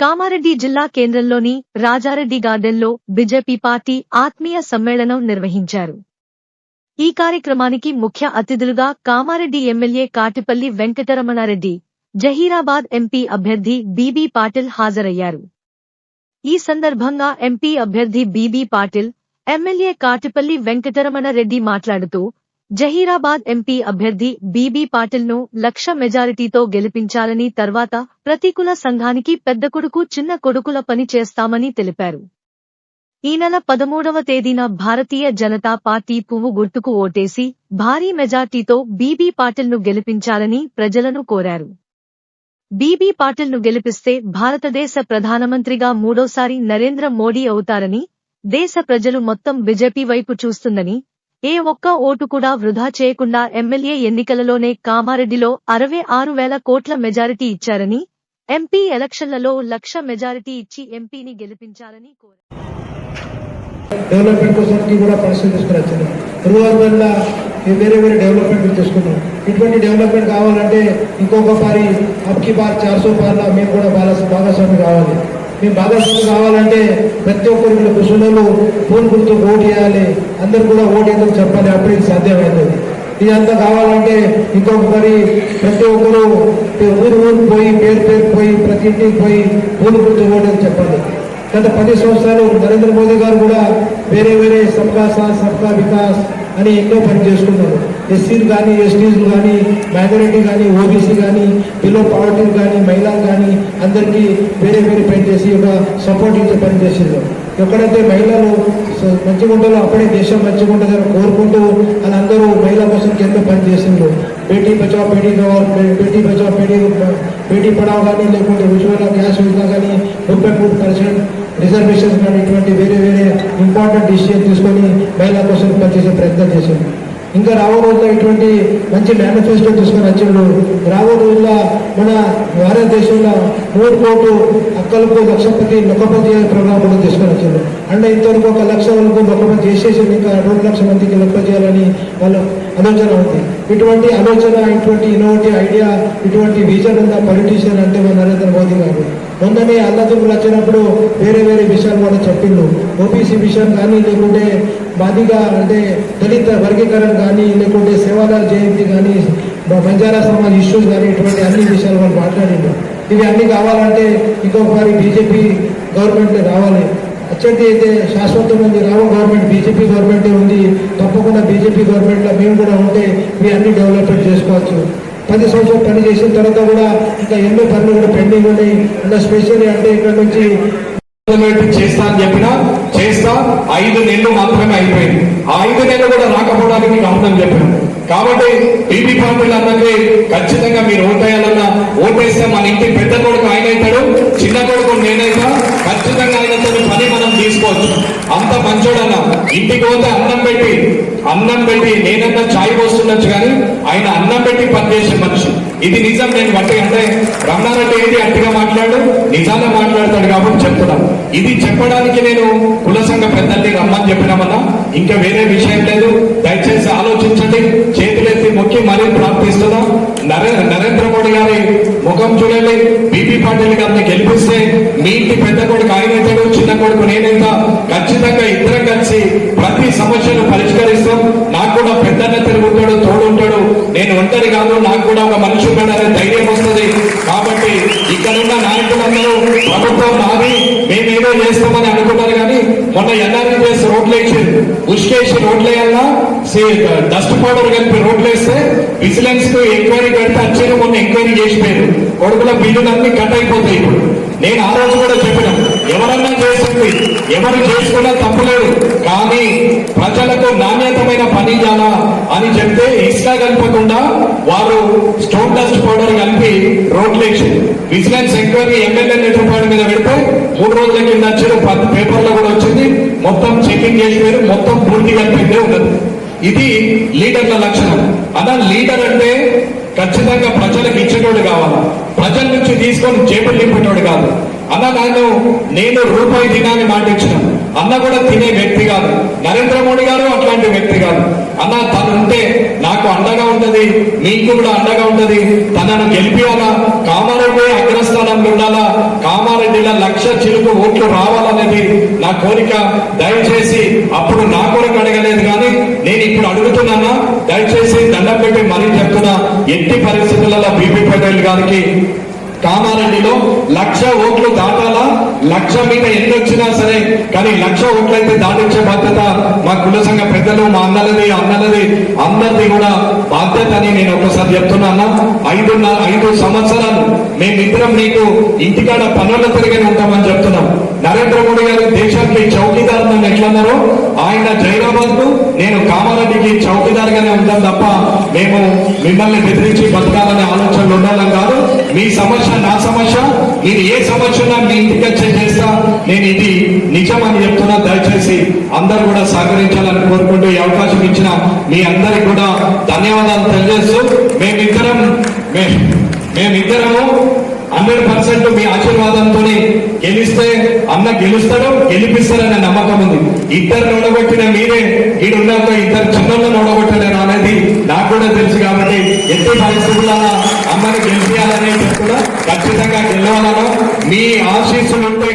కామారెడ్డి జిల్లా కేంద్రంలోని రాజారెడ్డి గార్డెన్లో బీజేపీ పార్టీ ఆత్మీయ సమ్మేళనం నిర్వహించారు. ఈ కార్యక్రమానికి ముఖ్య అతిథులుగా కామారెడ్డి ఎమ్మెల్యే కాటిపల్లి వెంకటరమణారెడ్డి జహీరాబాద్ ఎంపీ అభ్యర్థి బీబీ పాటిల్ హాజరయ్యారు. ఈ సందర్భంగా ఎంపీ అభ్యర్థి బీబీ పాటిల్ ఎమ్మెల్యే కాటిపల్లి వెంకటరమణరెడ్డి మాట్లాడుతూ జహీరాబాద్ ఎంపీ అభ్యర్థి బీబీ పాటిల్ను లక్ష మెజారిటీతో గెలిపించాలని తర్వాత ప్రతికూల సంఘానికి పెద్ద కొడుకు చిన్న కొడుకుల పని చేస్తామని తెలిపారు. ఈ నెల పదమూడవ తేదీన భారతీయ జనతా పార్టీ పువ్వు గుర్తుకు ఓటేసి భారీ మెజార్టీతో బీబీ పాటిల్ను గెలిపించాలని ప్రజలను కోరారు. బీబీ పాటిల్ను గెలిపిస్తే భారతదేశ ప్రధానమంత్రిగా మూడోసారి నరేంద్ర మోడీ అవుతారని దేశ ప్రజలు మొత్తం బీజేపీ వైపు చూస్తుందని ఏ ఒక్క ఓటు కూడా వృధా చేయకుండా ఎమ్మెల్యే ఎన్నికలలోనే కామారెడ్డిలో అరవై ఆరు వేల కోట్ల మెజారిటీ ఇచ్చారని ఎంపీ ఎలక్షన్లలో లక్ష మెజారిటీ ఇచ్చి ఎంపీని గెలిపించాలని కోరారు. డెవలప్మెంట్ కోసానికి కూడా పరిస్థితి రూరల్ వల్ల వేరే వేరే డెవలప్మెంట్ తీసుకున్నాం ఇటువంటి డెవలప్మెంట్ కావాలంటే ఇంకొక పారి అప్కి చార్సో పార్లా మేము కూడా భాగస్వామి కావాలి. మేము భాగస్వామి కావాలంటే ప్రతి ఒక్కరు వీళ్ళు కుసునలు ఫోన్ గుర్తు ఓటు వేయాలి అందరు కూడా ఓటు వేయడం చెప్పాలి అప్పుడు ఇది సాధ్యమైంది. ఇదంతా కావాలంటే ఇంకొక ప్రతి ఒక్కరు ఊరు ఊరు పోయి పేరు పేరు పోయి ప్రతి ఇంటికి పోయి ఫోన్ గుర్తు ఓటని చెప్పాలి. గత పది సంవత్సరాలు నరేంద్ర మోదీ గారు కూడా వేరే వేరే సబ్కా సాత్ సబ్కా వికాస్ అని ఎన్నో పని చేసుకున్నారు. ఎస్సీలు కానీ ఎస్టీలు కానీ మైనారిటీ కానీ ఓబీసీ కానీ బిలో పావర్టీ కానీ మహిళలు కానీ అందరికీ వేరే వేరే పని చేసి ఒక సపోర్ట్ ఇచ్చే పని చేసిండ్రు ఎక్కడైతే మహిళలు మంచిగా ఉంటారో అప్పుడే దేశం మంచిగా ఉంటుందని కోరుకుంటూ వాళ్ళందరూ మహిళల కోసం ఎంతో పని చేసిండ్రు బేటీ బచావ్ బేటీ బేటీ బచావ్ బేటీ బేటీ పడావ్ కానీ లేకుంటే ఉజ్వల గ్యాస్ యోజన కానీ ముప్పై మూడు పర్సెంట్ రిజర్వేషన్స్ కానీ ఇటువంటి వేరే వేరే ఇంపార్టెంట్ డిసిషన్ తీసుకొని మహిళల కోసం పనిచేసే ప్రయత్నం చేసింది ఇంకా రాబో రోజుల్లో ఇటువంటి మంచి మేనిఫెస్టో తీసుకొని వచ్చిండు. రాబో రోజుల్లో మన భారతదేశంలో నూరు కోట్లు అక్కలకు లక్షపతి లొక్కపతి ప్రోగ్రాం కూడా తీసుకొని వచ్చిండు. అంటే ఇంతవరకు ఒక లక్ష వరకు నొక్కపతి చేసేసి ఇంకా రెండు లక్షల మందికి లొక్క చేయాలని వాళ్ళ ఆలోచన ఉంది. ఇటువంటి ఆలోచన ఇటువంటి ఇన్నోవేటివ్ ఐడియా ఇటువంటి విజన్ ఉన్న పొలిటీషియన్ అంటే మన నరేంద్ర మోదీ గారు. మొన్ననే అల్లదుర్గులు వచ్చినప్పుడు వేరే వేరే విషయాలు కూడా చెప్పిండు. ఓబీసీ విషయం కానీ లేకుంటే బాధిగా అంటే దళిత వర్గీకరణ కానీ లేకుంటే సేవాదార జయంతి కానీ బంజారా సమాజ్ ఇష్యూస్ కానీ ఇటువంటి అన్ని విషయాలు వాళ్ళు మాట్లాడిండు ఇవి అన్ని కావాలంటే ఇంకొకసారి బీజేపీ గవర్నమెంట్ రావాలి. అచ్చటి అయితే శాశ్వతమైంది రావు గవర్నమెంట్ బీజేపీ గవర్నమెంటే ఉంది. తప్పకుండా బీజేపీ గవర్నమెంట్లో మేము కూడా ఉంటే ఇవి అన్ని డెవలప్మెంట్ చేసుకోవచ్చు. పది సంవత్సరాలు పని చేసిన తర్వాత కూడా ఇంకా ఎన్నో పనులు కూడా పెండింగ్ ఉన్నాయి. స్పెషల్లీ అంటే ఇక్కడ నుంచి చేస్తా అని చెప్పినా చేస్తా ఐదు నెలలు మాత్రమే అయిపోయింది. ఆ ఐదు నెలలు కూడా రాకపోవడానికి కారణం చెప్పాను. కాబట్టి బీబీ పార్టీలు అందరికీ ఖచ్చితంగా మీరు ఓటేయాలన్నా ఓటేస్తే మన ఇంటి పెద్ద కొడుకు ఆయన అవుతాడు చిన్న కొడుకు నేనైతా ఖచ్చితంగా ఆయనతో పని మనం తీసుకోవచ్చు. అంత మంచోడన్న ఇంటికి పోతే అన్నం పెట్టి అన్నం పెట్టి నేనన్నా చాయ్ పోస్తుండొచ్చు కానీ ఆయన అన్నం పెట్టి పనిచేసే మనిషి. ఇది నిజం. నేను బట్టి అంటే రమణారెడ్డి ఏంటి? అట్టిగా మాట్లాడు నిజాన్ని మాట్లాడతాడు కాబట్టి చెప్తున్నాను ఇది చెప్పడానికి నేను కుల సంఘ పెద్దల్ని రమ్మని చెప్పినామన్నా. ఇంకా వేరే విషయం లేదు. దయచేసి ఆలోచించండి. చేతులెత్తి మొక్కి మరీ ప్రార్థిస్తున్నా. నరే నరేంద్ర మోడీ గారి ముఖం చూడండి. బీపీ పాటిల్ గారిని గెలిపిస్తే మీ ఇంటి పెద్ద కొడుకు ఆయన అవుతాడు చిన్న కొడుకు నేనైతా ఖచ్చితంగా ఇద్దరం కలిసి ప్రతి సమస్యను పరిష్కరిస్తాం. నాకు కూడా పెద్దన్న తిరుగుతాడు తోడు నేను ఒంటరి కాదు నాకు కూడా ఒక మనిషి ఉన్నాడనే ధైర్యం వస్తుంది. కాబట్టి ఇక్కడున్న నాయకులందరూ ప్రభుత్వం మాది మేమేదో చేస్తామని అనుకున్నారు కానీ మొన్న ఎన్ఆర్ఎస్ రోడ్లు వేసి ఉష్కేసి రోడ్లు వేయాలన్నా డస్ట్ పౌడర్ కలిపి రోడ్లు వేస్తే విజిలెన్స్కు ఎంక్వైరీ పెడితే వచ్చి మొన్న ఎంక్వైరీ చేసిపోయారు. కొడుకుల బిల్లులన్నీ కట్ అయిపోతాయి ఇప్పుడు. నేను ఆ రోజు కూడా చెప్పిన ఎవరన్నా చేసింది ఎవరు చేసుకున్నా తప్పులేదు కానీ ప్రజలకు నాణ్యతమైన పని చాలా అని చెప్తే ఇసుక కలపకుండా వారు స్టోన్ డస్ట్ పౌడర్ కలిపి రోడ్లు వేసి విజిలెన్స్ ఎంక్వైరీ ఎమ్మెల్యే నేతృత్వం మీద పెడితే మూడు రోజుల కింద వచ్చారు పది పేపర్లో కూడా వచ్చింది. మొత్తం చెకింగ్ చేసిపోయారు మొత్తం పూర్తి కలిపిందే ఉండదు ఇది లీడర్ల లక్షణం. అలా లీడర్ అంటే ఖచ్చితంగా ప్రజలకు ఇచ్చేటోడు కావాలి. ప్రజల నుంచి తీసుకొని చేపలు నింపేటోడు కాదు. అన్న నేను నేను రూపాయి తినాలని మాటించిన. అన్న కూడా తినే వ్యక్తి కాదు. నరేంద్ర మోడీ గారు అట్లాంటి వ్యక్తి కాదు. అన్న తను ఉంటే నాకు అండగా ఉంటది మీకు కూడా అండగా ఉంటది. తనను గెలిపియాలా? కామారెడ్డి అగ్రస్థానంలో ఉండాలా? కామారెడ్డిలో లక్ష చిలుకు ఓట్లు రావాలనేది నా కోరిక. దయచేసి అప్పుడు నా కొరకు అడగలేదు కానీ నేను ఇప్పుడు అడుగుతున్నానా? దయచేసి దండం పెట్టి మరీ చెప్తున్నా. ఎట్టి పరిస్థితులలో బీపీ పటేల్ గారికి కామారెడ్డిలో లక్ష ఓట్లు దాటాలా? లక్ష మీద ఎంత వచ్చినా సరే కానీ లక్ష ఓట్లు అయితే దాటించే బాధ్యత మా కుల సంఘ పెద్దలు మా అన్నలది అన్నలది అందరిది కూడా బాధ్యత అని నేను ఒకసారి చెప్తున్నాను ఐదున్నర ఐదు సంవత్సరాలు మేమిద్దరం నీకు ఇంటికాడ పనుల తిరిగి ఉంటామని చెప్తున్నాం. నరేంద్ర మోడీ గారు దేశానికి చౌకీదార్ నన్ను ఎట్లన్నారో ఆయన జైరాబాద్కు నేను కామారెడ్డికి చౌకీదార్ గానే ఉంటాం తప్ప మేము మిమ్మల్ని బెదిరించి బతకాలనే ఆలోచనలు ఉండాలని కాదు. మీ సమస్య నా సమస్య మీరు ఏ సమస్య ఉన్నా మీ ఇంటికి వచ్చే చేస్తా. నేను ఇది నిజమని చెప్తున్నా. దయచేసి అందరూ కూడా సహకరించాలని కోరుకుంటూ ఈ అవకాశం ఇచ్చిన మీ అందరికి కూడా ధన్యవాదాలు తెలియజేస్తూ మేమిద్దరం మేమిద్దరము హండ్రెడ్ పర్సెంట్ మీ ఆశీర్వాదంతో గెలిస్తే అన్న గెలుస్తాడు గెలిపిస్తారనే నమ్మకం ఉంది. ఇద్దరు నోడగొట్టిన మీరే ఈడున్నాక ఇద్దరు చిన్నోళ్ళు నోడగొట్టలేరు అనేది నాకు కూడా తెలుసు కాబట్టి పరిస్థితులలో అమ్మని గెలిపించాలని కూడా ఖచ్చితంగా గెలవాలను మీ ఆశీస్సులు ఉంటే